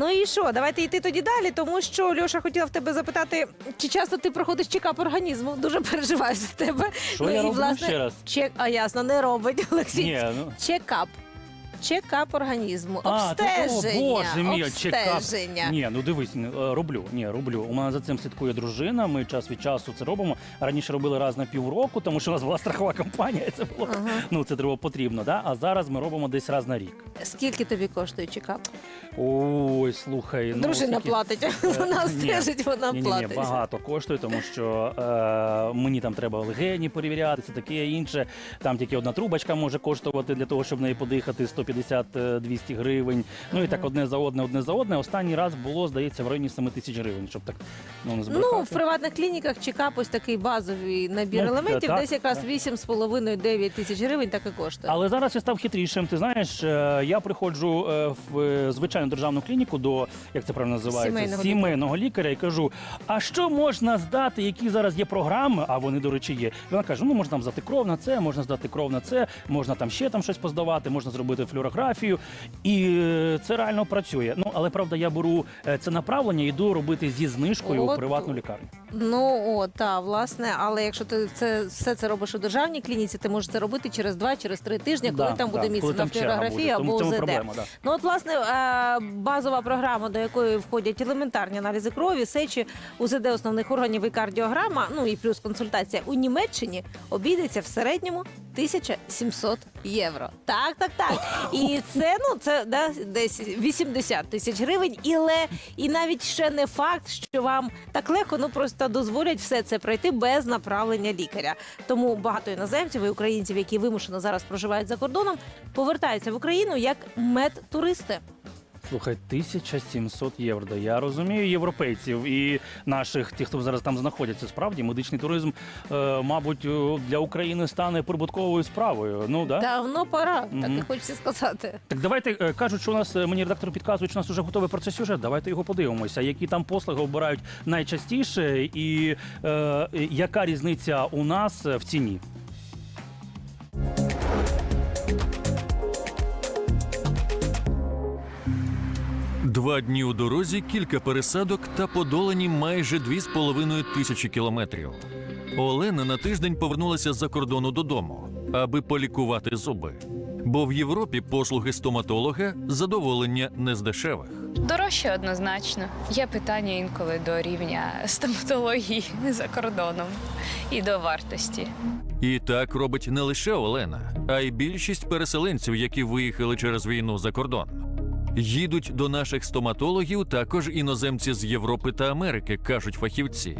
Ну і що, давайте йти тоді далі, тому що Льоша хотіла в тебе запитати, чи часто ти проходиш чекап організму? Дуже переживаю за тебе. Що ну я роблю власне ще раз? чек, а ясно, не робить Олексій. Ні, ну. Чекап. Чекап організму, А, то, о, боже мій, чекап. обстеження. Ні, ну дивись, не, е, роблю. Ні, роблю. У мене за цим слідкує дружина. Ми час від часу це робимо. Раніше робили раз на півроку, тому що у нас була страхова компанія. і Це було Ага. ну це треба потрібно. Да? А зараз ми робимо десь раз на рік. Скільки тобі коштує чекап? Ой, слухай, ну Дружина скільки- платить, Е, вона ні. стежить, вона Ні, ні, ні, платить. багато коштує, тому що е, мені там треба легені перевіряти, це таке інше. Там тільки одна трубочка може коштувати для того, щоб неї подихати 150-200 гривень. Ну і так одне за одне, одне за одне. Останній раз було, здається, в районі 7 тисяч гривень, щоб так ну, не збрехати. Ну, в приватних клініках чекап ось такий базовий набір Ну, елементів, так, десь якраз так. 8,5-9 тисяч гривень так і коштує. Але зараз я став хитрішим. Ти знаєш, е, я приходжу е, в е, звичайну державну клініку до як це правильно називається Сімейного сімейного лікаря і кажу: а що можна здати, які зараз є програми? А вони, до речі, є. І вона каже: ну можна там здати кров на це, можна здати кров на це, можна там ще там щось поздавати, можна зробити флюорографію. І е, це реально працює. Ну але правда, я беру е, це направлення, йду робити зі знижкою у От. приватну лікарню. Ну о, та власне, але якщо ти це все це робиш у державній клініці, ти можеш це робити через два, через три тижні, коли Да, там буде да, місце коли на там черга флюорографії буде. або Тому в цьому УЗД. проблема, да. Ну от власне е, базова програма, до якої входять елементарні аналізи крові, сечі, УЗД основних органів і кардіограма, ну і плюс консультація у Німеччині обійдеться в середньому 1700 євро. Так, так, так. І це ну це да, десь 80 тисяч гривень. І, ле, і навіть ще не факт, що вам так легко, ну просто дозволять все це пройти без направлення лікаря. Тому багато іноземців і українців, які вимушено зараз проживають за кордоном, повертаються в Україну як медтуристи. Слухай, 1700 євро. Я розумію європейців і наших, тих, хто зараз там знаходяться. Справді, медичний туризм, е, мабуть, е, для України стане прибутковою справою. Ну да. Давно пора, так і хочеться сказати. Так давайте е, кажуть, що у нас е, мені редактор підказує, що у нас вже готовий про це сюжет. Давайте його подивимося. Які там послуги обирають найчастіше, і е, яка різниця у нас в ціні? Два дні у дорозі, кілька пересадок та подолані майже дві з половиною тисячі кілометрів. Олена на тиждень повернулася з-за кордону додому, аби полікувати зуби. Бо в Європі послуги стоматолога задоволення не з дешевих. Дорожче однозначно. Є питання інколи до рівня стоматології за кордоном і до вартості. І так робить не лише Олена, а й більшість переселенців, які виїхали через війну за кордон. Їдуть до наших стоматологів також іноземці з Європи та Америки, кажуть фахівці.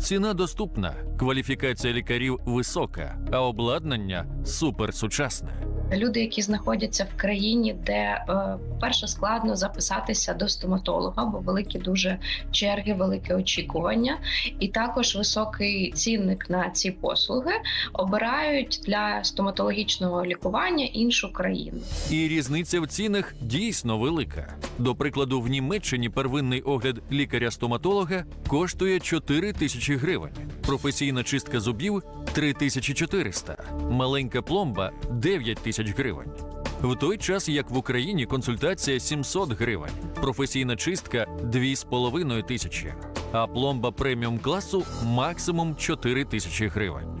Ціна доступна, кваліфікація лікарів висока, а обладнання суперсучасне. Люди, які знаходяться в країні, де е, перше складно записатися до стоматолога, бо великі дуже черги, велике очікування, і також високий цінник на ці послуги обирають для стоматологічного лікування іншу країну. І різниця в цінах дійсно велика. До прикладу, в Німеччині первинний огляд лікаря-стоматолога коштує 4 тисячі гривень, професійна чистка зубів 3400, маленька пломба 9 тисяч гривень. В той час, як в Україні консультація 700 гривень, професійна чистка 2,5 тисячі, а пломба преміум класу максимум 4 тисячі гривень.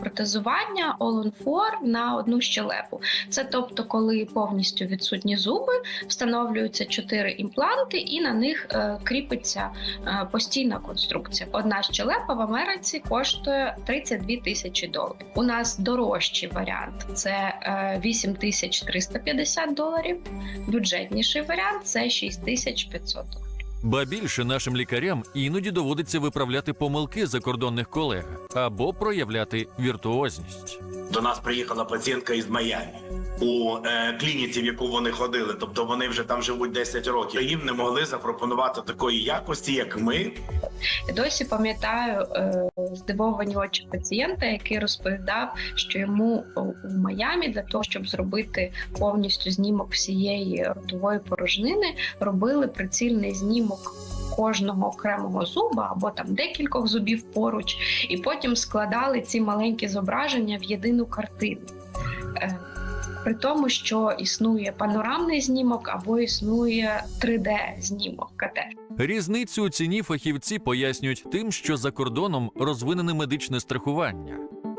Протезування Four на одну щелепу. Це тобто, коли повністю відсутні зуби, встановлюються чотири імпланти, і на них е, кріпиться е, постійна конструкція. Одна щелепа в Америці коштує 32 тисячі доларів. У нас дорожчий варіант це е, 8350 доларів. Бюджетніший варіант це 6500 доларів. Ба більше нашим лікарям іноді доводиться виправляти помилки закордонних колег або проявляти віртуозність. До нас приїхала пацієнтка із Майами у е, клініці, в яку вони ходили. Тобто вони вже там живуть 10 років. Їм не могли запропонувати такої якості, як ми. Я досі пам'ятаю е, здивовані очі пацієнта, який розповідав, що йому у Майамі для того, щоб зробити повністю знімок всієї ротової порожнини, робили прицільний знімок. Кожного окремого зуба або там декількох зубів поруч, і потім складали ці маленькі зображення в єдину картину. При тому, що існує панорамний знімок або існує 3D-знімок КТ. Різницю у ціні фахівці пояснюють тим, що за кордоном розвинене медичне страхування.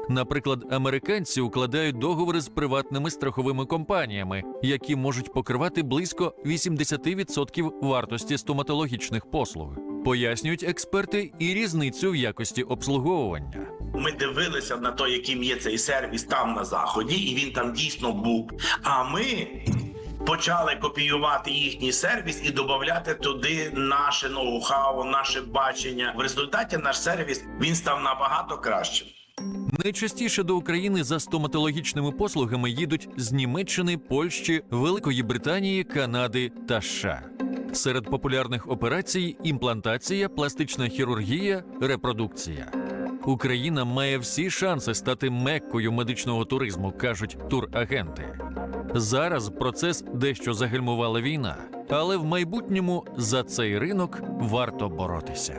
Наприклад, американці укладають договори з приватними страховими компаніями, які можуть покривати близько 80% вартості стоматологічних послуг. Пояснюють експерти і різницю в якості обслуговування. Ми дивилися на те, яким є цей сервіс там на заході, і він там дійсно був. А ми почали копіювати їхній сервіс і додати туди наше ноу-хау, наше бачення. В результаті наш сервіс він став набагато кращим. Найчастіше до України за стоматологічними послугами їдуть з Німеччини, Польщі, Великої Британії, Канади та США. Серед популярних операцій імплантація, пластична хірургія, репродукція. Україна має всі шанси стати меккою медичного туризму, кажуть турагенти. Зараз процес дещо загальмувала війна, але в майбутньому за цей ринок варто боротися.